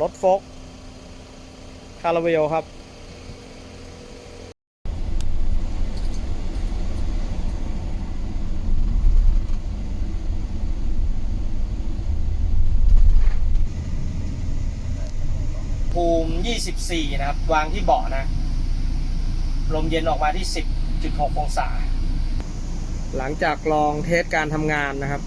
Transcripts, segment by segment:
รถโฟกคาราเวลครับ ภูมิ 24 นะครับ วางที่เบาะนะ ลมเย็นออกมาที่ 10.6 องศา หลังจากลองเทสการทำงานนะครับ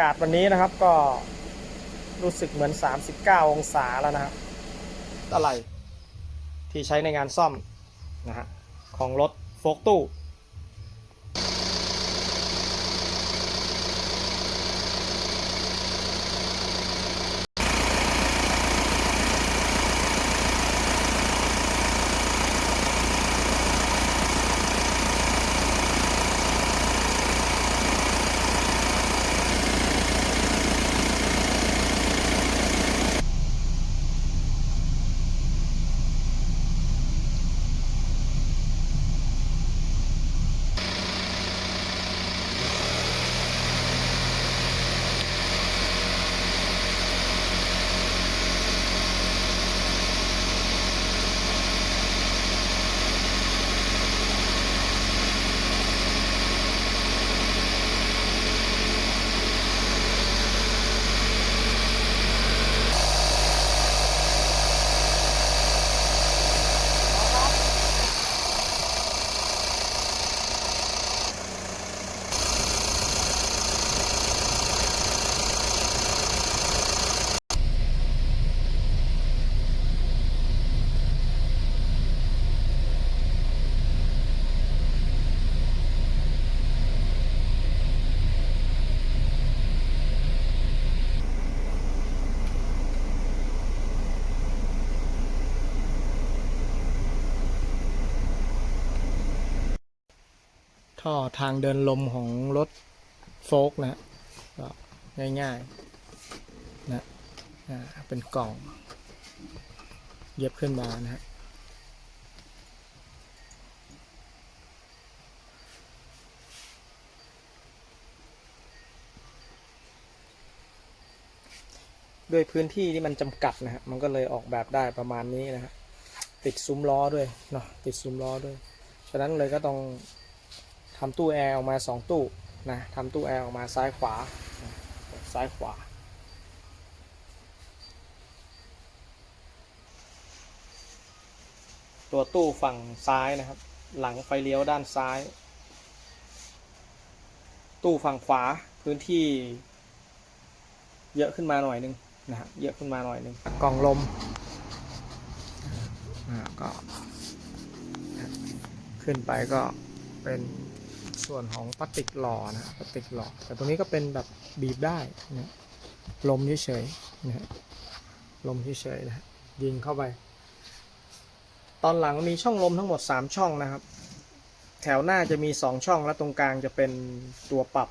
ากาศวันนี้นะครับก็รู้สึกเหมือน 39 องศาแล้วนะครับ อะไรที่ใช้ในงานซ่อมนะฮะของรถโฟกตู้ ท่อทางเดินลมของรถโฟกนะก็ง่ายๆนะอ่าเป็นกล่องเย็บขึ้นมานะฮะด้วยพื้นที่ที่มันจำกัดนะฮะ มันก็เลยออกแบบได้ประมาณนี้นะฮะ ติดซุ้มล้อด้วยเนาะ ติดซุ้มล้อด้วย ฉะนั้นเลยก็ต้อง ทำตู้แอร์ออกมา 2 ตู้นะทำตู้แอร์ออกมาซ้ายขวาซ้ายขวา ตัวตู้ฝั่งซ้ายนะครับ หลังไฟเลี้ยวด้านซ้าย ตู้ฝั่งขวาพื้นที่ เยอะขึ้นมาหน่อยนึงนะฮะเยอะขึ้นมาหน่อยนึงกล่องลมก็ขึ้นไปก็เป็น ส่วนของพลาสติกหล่อนะพลาสติกหล่อแต่ตรงนี้ก็เป็นแบบบีบได้นะลมเฉยๆนะฮะลมเฉยๆนะฮะยิงเข้าไป ตอนหลังมีช่องลมทั้งหมด 3 ช่องนะครับ แถวหน้าจะมี 2 ช่องและตรงกลางจะเป็นตัวปรับ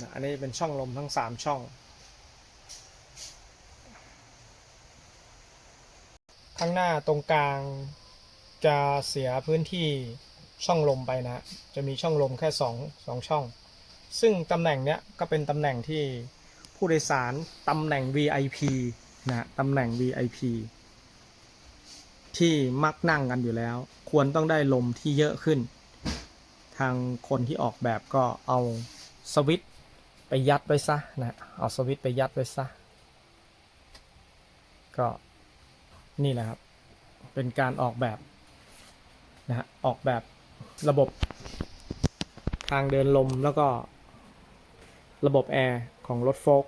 นะอันนี้เป็นช่องลมทั้ง 3 ช่อง ข้างหน้าตรงกลางจะเสียพื้นที่ ช่องลมไปนะจะมีช่องลมแค่2 2ช่อง ซึ่งตำแหน่งเนี้ยก็เป็นตำแหน่งที่ผู้โดยสารตำแหน่ง VIP นะตำแหน่ง VIP ที่มักนั่งกันอยู่แล้ว ควรต้องได้ลมที่เยอะขึ้น ทางคนที่ออกแบบก็เอาสวิตไปยัดไว้ซะนะเอาสวิตไปยัดไว้ซะ ก็นี่แหละครับ เป็นการออกแบบนะฮะออกแบบ ระบบทางเดินลมแล้วก็ระบบแอร์ของรถโฟก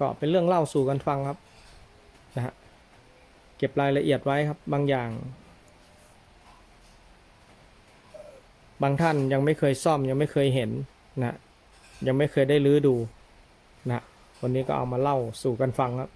ก็เป็นเรื่องเล่าสู่กันฟังครับนะฮะเก็บรายละเอียดไว้ครับบางอย่าง บางท่านยังไม่เคยซ่อมยังไม่เคยเห็นนะยังไม่เคยได้ลื้อดูนะวันนี้ก็เอามาเล่าสู่กันฟังครับ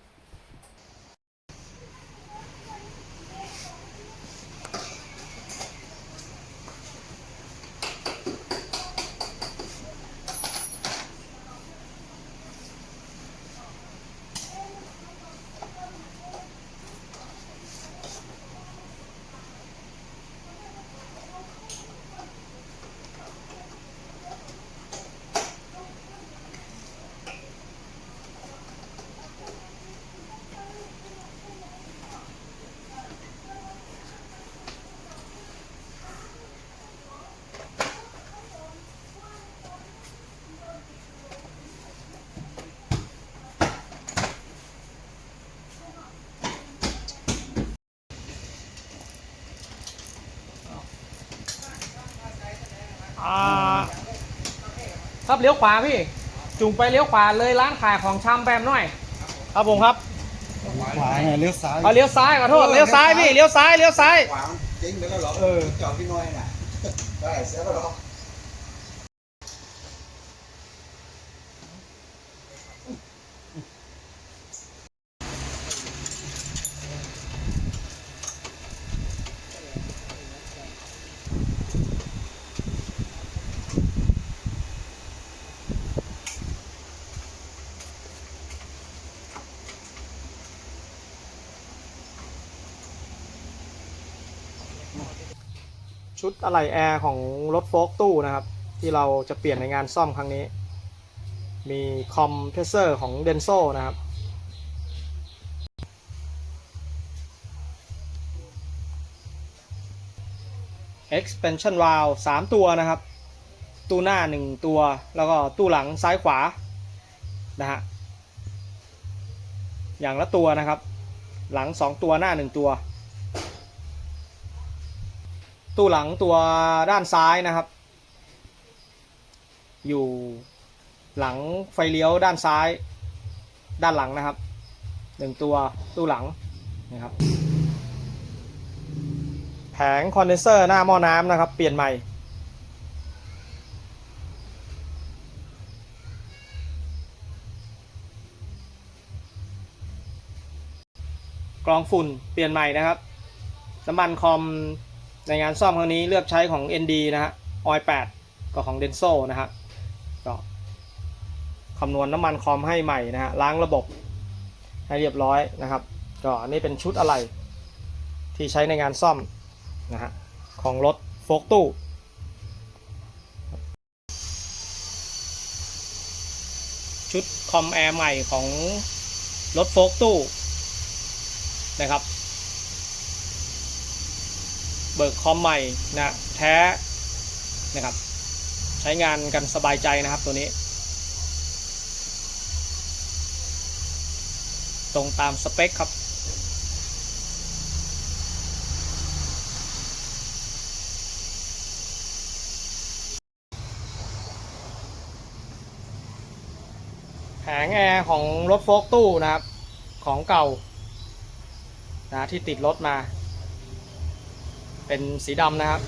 ครับเลี้ยวขวาพี่ จุงไปเลี้ยวขวาเลยร้านขายของชำแปมหน่อย ครับผมครับขวาไงเลี้ยวซ้ายเอาเลี้ยวซ้ายขอโทษเลี้ยวซ้ายพี่เลี้ยวซ้ายเลี้ยวซ้าย ขวาจริงแล้วก็หรอเออจอดพี่น้อยน่ะได้เสียก็หรอ ชุดอะไหล่แอร์ของรถโฟล์กตู้นะครับ ที่เราจะเปลี่ยนในงานซ่อมครั้งนี้ มีคอมเพรสเซอร์ของ d e n s o นะครับ expansion valve 3 ตัวนะครับ ตู้หน้า 1 ตัว แล้วก็ตู้หลังซ้ายขวา นะฮะ อย่างละตัวนะครับ หลัง 2 ตัวหน้า 1 ตัว ตู้หลังตัวด้านซ้ายนะครับ อยู่หลังไฟเลี้ยวด้านซ้าย ด้านหลังนะครับหนึ่งตัวตู้หลังนะครับ แผงคอนเดนเซอร์หน้าหม้อน้ำนะครับ เปลี่ยนใหม่ กรองฝุ่นเปลี่ยนใหม่นะครับน้ำมันคอม ในงานซ่อมครั้งนี้เลือกใช้ของ ND นะฮะออย8ก็ของ Denso นะฮะก็คำนวณน้ำมันคอมให้ใหม่นะฮะล้างระบบให้เรียบร้อยนะครับ ก็อันนี้เป็นชุดอะไรที่ใช้ในงานซ่อมนะฮะของรถโฟกตู้ชุดคอมแอร์ใหม่ของรถโฟกตู้นะครับ เบิกคอมใหม่นะแท้นะครับ ใช้งานกันสบายใจนะครับตัวนี้ ตรงตามสเปคครับแผงแอร์ของรถโฟล์กตู้นะครับ ของเก่านะที่ติดรถมา เป็นสีดำนะครับ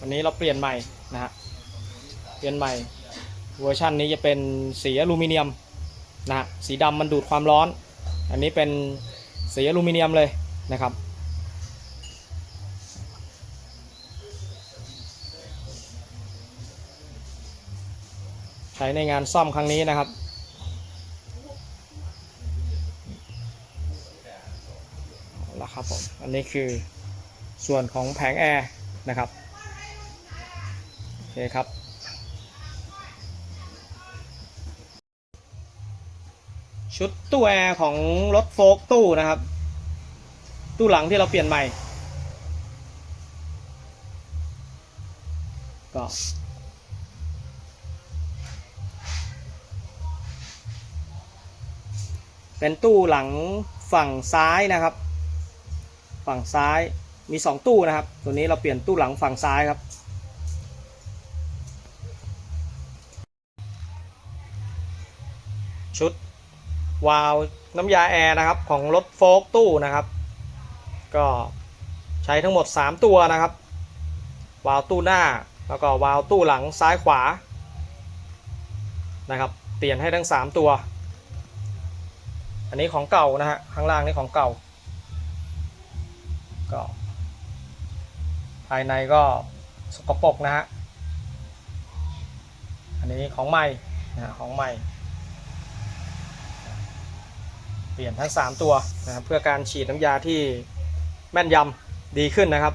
วันนี้เราเปลี่ยนใหม่นะฮะเปลี่ยนใหม่เวอร์ชันนี้จะเป็นสีอลูมิเนียมนะฮะสีดำมันดูดความร้อน อันนี้เป็นสีอลูมิเนียมเลยนะครับใช้ในงานซ่อมครั้งนี้นะครับ แล้วครับผมอันนี้คือส่วนของแผงแอร์นะครับโอเคครับชุดตู้แอร์ของรถโฟล์กตู้นะครับ ตู้หลังที่เราเปลี่ยนใหม่ ก็เป็นตู้หลังฝั่งซ้ายนะครับ ฝั่งซ้ายมี 2 ตู้นะครับ ตัวนี้เราเปลี่ยนตู้หลังฝั่งซ้ายครับ ชุดวาล์วน้ำยาแอร์นะครับของรถโฟล์กตู้นะครับ ก็ใช้ทั้งหมด 3 ตัวนะครับ วาล์วตู้หน้าแล้วก็วาล์วตู้หลังซ้ายขวานะครับ เปลี่ยนให้ทั้ง 3 ตัว อันนี้ของเก่านะฮะข้างล่างนี่ของเก่า ก็ ภายในก็สกปรกนะฮะ อันนี้ของใหม่นะของใหม่ เปลี่ยนทั้ง 3 ตัวนะครับเพื่อการฉีดน้ำยาที่แม่นยำดีขึ้นนะครับ